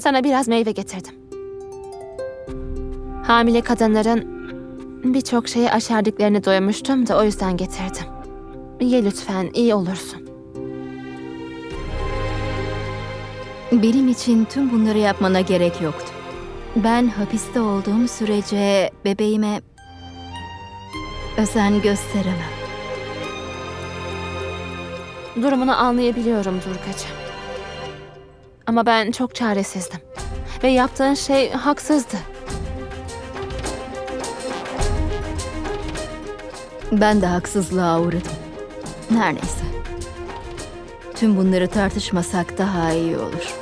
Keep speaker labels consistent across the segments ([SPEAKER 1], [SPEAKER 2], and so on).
[SPEAKER 1] Sana biraz meyve getirdim. Hamile kadınların birçok şeyi aşerdik duymuştum da o yüzden getirdim. Ye lütfen, iyi olursun.
[SPEAKER 2] Benim için tüm bunları yapmana gerek yoktu. Ben hapiste olduğum sürece bebeğime özen gösteremem.
[SPEAKER 1] Durumunu anlayabiliyorum Durgacığım. Ama ben çok çaresizdim. Ve yaptığın şey haksızdı.
[SPEAKER 2] Ben de haksızlığa uğradım. Her neyse. Tüm bunları tartışmasak daha iyi olur.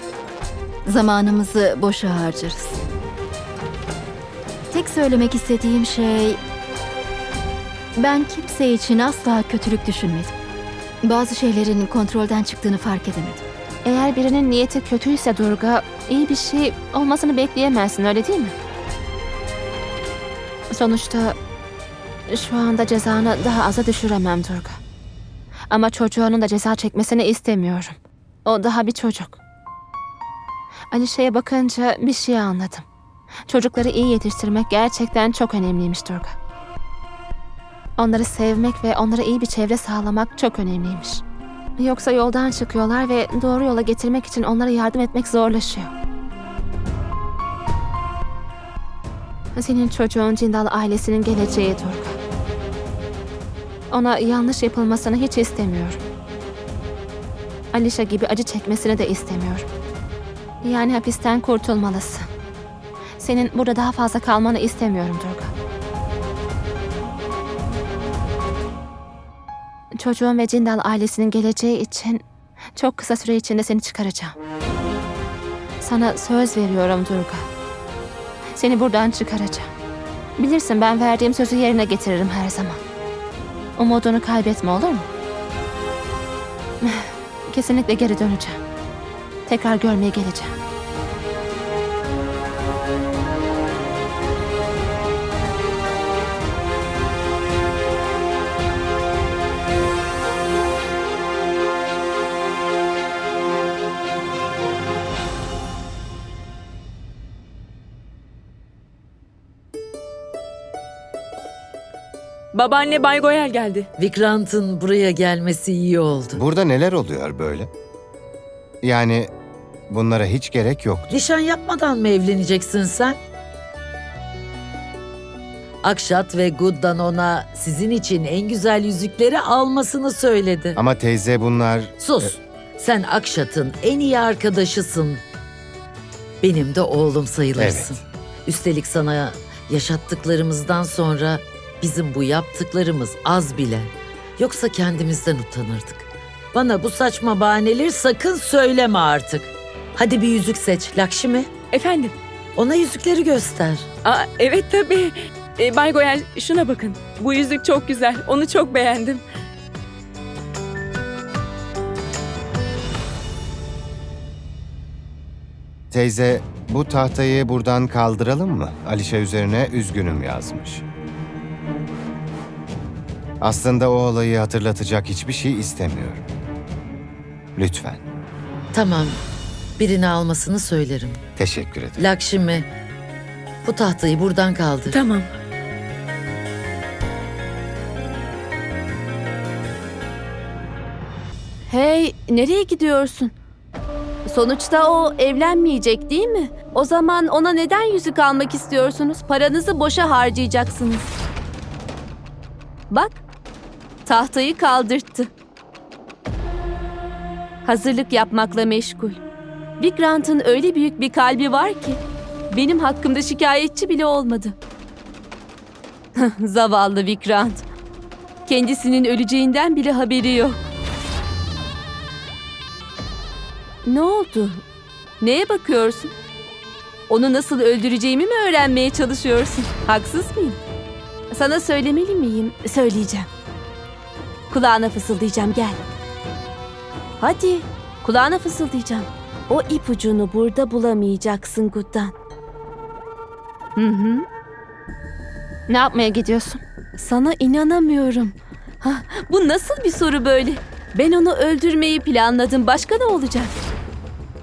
[SPEAKER 2] Zamanımızı boşa harcarız. Tek söylemek istediğim şey... Ben kimse için asla kötülük düşünmedim. Bazı şeylerin kontrolden çıktığını fark edemedim.
[SPEAKER 1] Eğer birinin niyeti kötüyse Durga, iyi bir şey olmasını bekleyemezsin öyle değil mi? Sonuçta şu anda cezanı daha aza düşüremem Durga. Ama çocuğunun da ceza çekmesini istemiyorum. O daha bir çocuk. Alişe'ye bakınca bir şey anladım. Çocukları iyi yetiştirmek gerçekten çok önemliymiş Durga. Onları sevmek ve onlara iyi bir çevre sağlamak çok önemliymiş. Yoksa yoldan çıkıyorlar ve doğru yola getirmek için onlara yardım etmek zorlaşıyor. Senin çocuğun Cindal ailesinin geleceği Durga. Ona yanlış yapılmasını hiç istemiyorum. Alişa gibi acı çekmesini de istemiyorum. Yani hapisten kurtulmalısın. Senin burada daha fazla kalmanı istemiyorum Durga. Çocuğun ve Cindal ailesinin geleceği için çok kısa süre içinde seni çıkaracağım. Sana söz veriyorum Durga. Seni buradan çıkaracağım. Bilirsin ben verdiğim sözü yerine getiririm her zaman. Umudunu kaybetme olur mu? Kesinlikle geri döneceğim. Tekrar görmeye geleceğim.
[SPEAKER 3] Babaanne Bay Goyal geldi.
[SPEAKER 4] Vikrant'ın buraya gelmesi iyi oldu.
[SPEAKER 5] Burada neler oluyor böyle? Yani bunlara hiç gerek yoktu.
[SPEAKER 4] Nişan yapmadan mı evleneceksin sen? Akşat ve Guddan ona sizin için en güzel yüzükleri almasını söyledi.
[SPEAKER 5] Ama teyze bunlar...
[SPEAKER 4] Sus. Sen Akşat'ın en iyi arkadaşısın. Benim de oğlum sayılırsın. Üstelik sana yaşattıklarımızdan sonra bizim bu yaptıklarımız az bile. Yoksa kendimizden utanırdık. Bana bu saçma bahaneleri sakın söyleme artık. Hadi bir yüzük seç Lakşmi.
[SPEAKER 3] Efendim?
[SPEAKER 4] Ona yüzükleri göster.
[SPEAKER 3] Aa, evet tabii. Ee, Bay Goyal şuna bakın. Bu yüzük çok güzel. Onu çok beğendim.
[SPEAKER 5] Teyze bu tahtayı buradan kaldıralım mı? Alişe üzerine üzgünüm yazmış. Aslında o olayı hatırlatacak hiçbir şey istemiyorum. Lütfen.
[SPEAKER 4] Tamam. Birini almasını söylerim.
[SPEAKER 5] Teşekkür ederim.
[SPEAKER 4] Lakşmi, bu tahtayı buradan kaldır.
[SPEAKER 3] Tamam.
[SPEAKER 6] Hey, nereye gidiyorsun? Sonuçta o evlenmeyecek değil mi? O zaman ona neden yüzük almak istiyorsunuz? Paranızı boşa harcayacaksınız. Bak, tahtayı kaldırttı. Hazırlık yapmakla meşgul. Vikrant'ın öyle büyük bir kalbi var ki benim hakkımda şikayetçi bile olmadı. Zavallı Vikrant. Kendisinin öleceğinden bile haberi yok. Ne oldu? Neye bakıyorsun? Onu nasıl öldüreceğimi mi öğrenmeye çalışıyorsun? Haksız mıyım? Sana söylemeli miyim? Söyleyeceğim. Kulağına fısıldayacağım gel. Hadi kulağına fısıldayacağım. O ipucunu burada bulamayacaksın Guddan. Hı hı.
[SPEAKER 1] Ne yapmaya gidiyorsun?
[SPEAKER 6] Sana inanamıyorum. Ha, bu nasıl bir soru böyle? Ben onu öldürmeyi planladım. Başka ne olacak?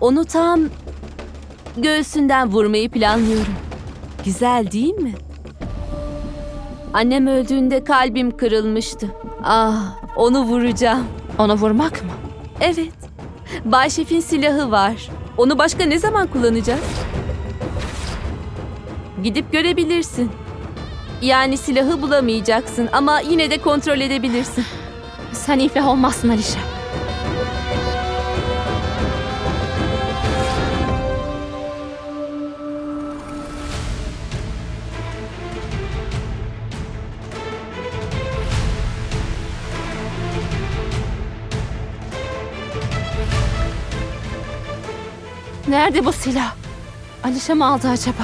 [SPEAKER 6] Onu tam göğsünden vurmayı planlıyorum. Güzel değil mi? Annem öldüğünde kalbim kırılmıştı. Ah, onu vuracağım.
[SPEAKER 1] Onu vurmak mı?
[SPEAKER 6] Evet. Bay Şef'in silahı var. Onu başka ne zaman kullanacağız? Gidip görebilirsin. Yani silahı bulamayacaksın ama yine de kontrol edebilirsin.
[SPEAKER 1] Sen iflah olmazsın Alişe. Nerede bu silah? Alişe mi aldı acaba?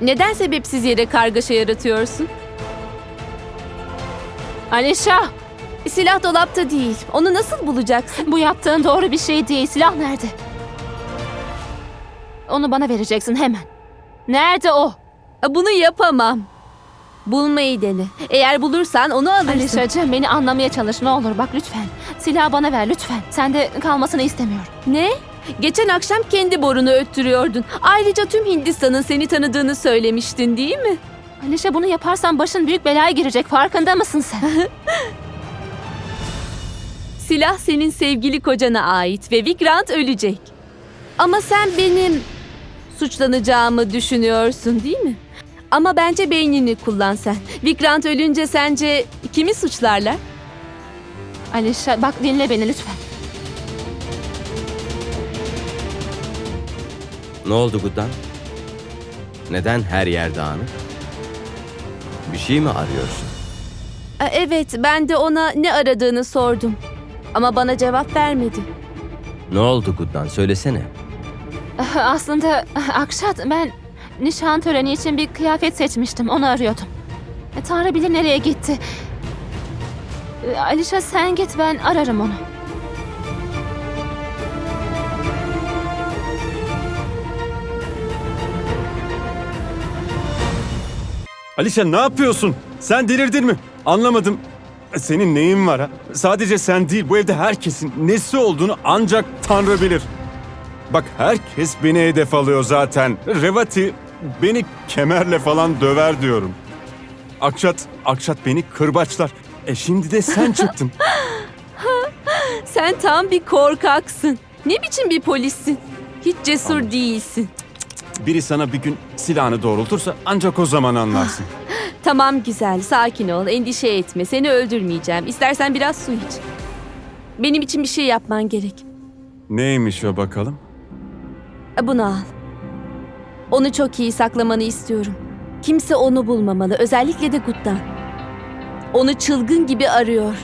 [SPEAKER 6] Neden sebepsiz yere kargaşa yaratıyorsun?
[SPEAKER 1] Alişe!
[SPEAKER 6] Silah dolapta değil. Onu nasıl bulacaksın?
[SPEAKER 1] Bu yaptığın doğru bir şey değil. Silah nerede? Onu bana vereceksin hemen. Nerede o?
[SPEAKER 6] Bunu yapamam. Bulmayı dene. Eğer bulursan onu alırsın.
[SPEAKER 1] Alişacığım beni anlamaya çalış ne olur bak lütfen. Silahı bana ver lütfen. Sende kalmasını istemiyorum.
[SPEAKER 6] Ne? Geçen akşam kendi borunu öttürüyordun. Ayrıca tüm Hindistan'ın seni tanıdığını söylemiştin değil mi?
[SPEAKER 1] Alişe bunu yaparsan başın büyük belaya girecek. Farkında mısın sen?
[SPEAKER 6] Silah senin sevgili kocana ait ve Vikrant ölecek. Ama sen benim suçlanacağımı düşünüyorsun değil mi? Ama bence beynini kullan sen. Vikrant ölünce sence kimi suçlarlar?
[SPEAKER 1] Alişe bak dinle beni lütfen.
[SPEAKER 7] Ne oldu Guddan? Neden her yer dağınık? Bir şey mi arıyorsun?
[SPEAKER 6] E, Evet, ben de ona ne aradığını sordum. Ama bana cevap vermedi.
[SPEAKER 7] Ne oldu Guddan? Söylesene.
[SPEAKER 1] Aslında Akşat ben nişan töreni için bir kıyafet seçmiştim. Onu arıyordum. E, Tanrı bilir nereye gitti. E, Alişe sen git ben ararım onu.
[SPEAKER 8] Alişe ne yapıyorsun? Sen delirdin mi? Anlamadım. Senin neyin var ha? Sadece sen değil bu evde herkesin nesi olduğunu ancak Tanrı bilir. Bak herkes beni hedef alıyor zaten. Revati beni kemerle falan döver diyorum. Akşat, Akşat beni kırbaçlar. E şimdi de sen çıktın.
[SPEAKER 6] Sen tam bir korkaksın. Ne biçim bir polissin? Hiç cesur değilsin.
[SPEAKER 8] Biri sana bir gün silahını doğrultursa ancak o zaman anlarsın.
[SPEAKER 6] Tamam güzel, sakin ol, endişe etme. Seni öldürmeyeceğim. İstersen biraz su iç. Benim için bir şey yapman gerek.
[SPEAKER 8] Neymiş o bakalım?
[SPEAKER 6] Bunu al. Onu çok iyi saklamanı istiyorum. Kimse onu bulmamalı, özellikle de Gut'tan. Onu çılgın gibi arıyor.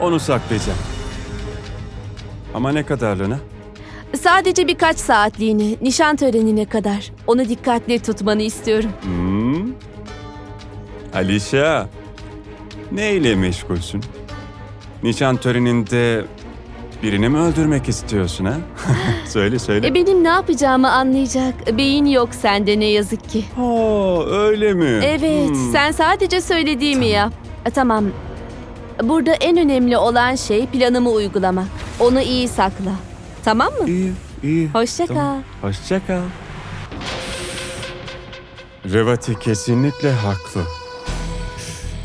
[SPEAKER 8] Onu saklayacağım. Ama ne kadarlığına?
[SPEAKER 6] Sadece birkaç saatliğine, nişan törenine kadar. Onu dikkatli tutmanı istiyorum.
[SPEAKER 8] Hmm. Alişa, neyle meşgulsün? Nişan töreninde birini mi öldürmek istiyorsun ha? söyle söyle.
[SPEAKER 6] E benim ne yapacağımı anlayacak beyin yok sende ne yazık ki.
[SPEAKER 8] Oo, öyle mi?
[SPEAKER 6] Evet,
[SPEAKER 8] Hmm.
[SPEAKER 6] sen sadece söylediğimi yap. E, tamam. Burada en önemli olan şey planımı uygulamak. Onu iyi sakla. Tamam mı?
[SPEAKER 8] İyi, iyi.
[SPEAKER 6] Hoşça
[SPEAKER 8] Tamam. Hoşça kal. Revati kesinlikle haklı.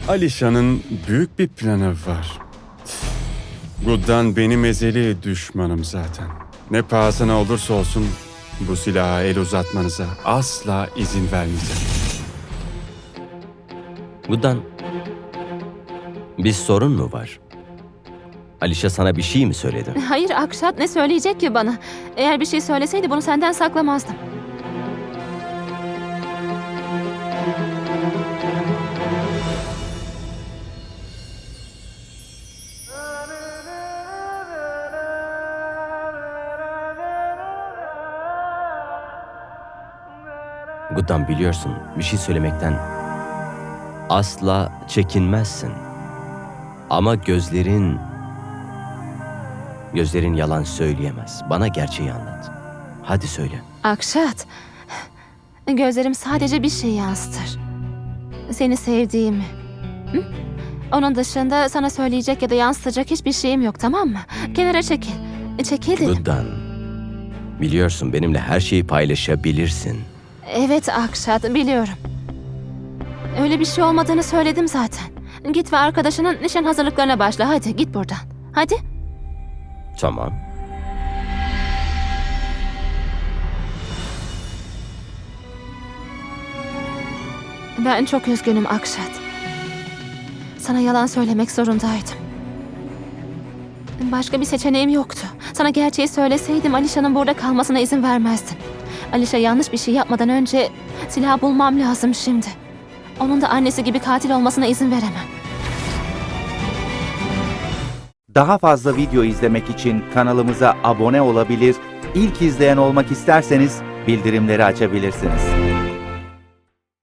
[SPEAKER 8] Alişan'ın büyük bir planı var. Guddan benim ezeli düşmanım zaten. Ne pahasına olursa olsun bu silaha el uzatmanıza asla izin vermeyeceğim.
[SPEAKER 7] Guddan, bir sorun mu var? Alişe sana bir şey mi söyledi?
[SPEAKER 1] Hayır Akşat ne söyleyecek ki bana? Eğer bir şey söyleseydi bunu senden saklamazdım.
[SPEAKER 7] Guddan biliyorsun bir şey söylemekten asla çekinmezsin. Ama gözlerin... Gözlerin yalan söyleyemez. Bana gerçeği anlat. Hadi söyle.
[SPEAKER 1] Akşat. Gözlerim sadece bir şey yansıtır. Seni sevdiğimi. Hı? Onun dışında sana söyleyecek ya da yansıtacak hiçbir şeyim yok tamam mı? Kenara çekil. Çekil dedim.
[SPEAKER 7] Biliyorsun benimle her şeyi paylaşabilirsin.
[SPEAKER 1] Evet Akşat biliyorum. Öyle bir şey olmadığını söyledim zaten. Git ve arkadaşının nişan hazırlıklarına başla. Hadi git buradan. Hadi.
[SPEAKER 7] Tamam.
[SPEAKER 1] Ben çok üzgünüm Akşat. Sana yalan söylemek zorundaydım. Başka bir seçeneğim yoktu. Sana gerçeği söyleseydim Alişan'ın burada kalmasına izin vermezdin. Alişa yanlış bir şey yapmadan önce silah bulmam lazım şimdi. Onun da annesi gibi katil olmasına izin veremem.
[SPEAKER 9] Daha fazla video izlemek için kanalımıza abone olabilir, ilk izleyen olmak isterseniz bildirimleri açabilirsiniz.